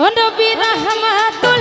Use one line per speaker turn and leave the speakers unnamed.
ও নবী রাহমাতুল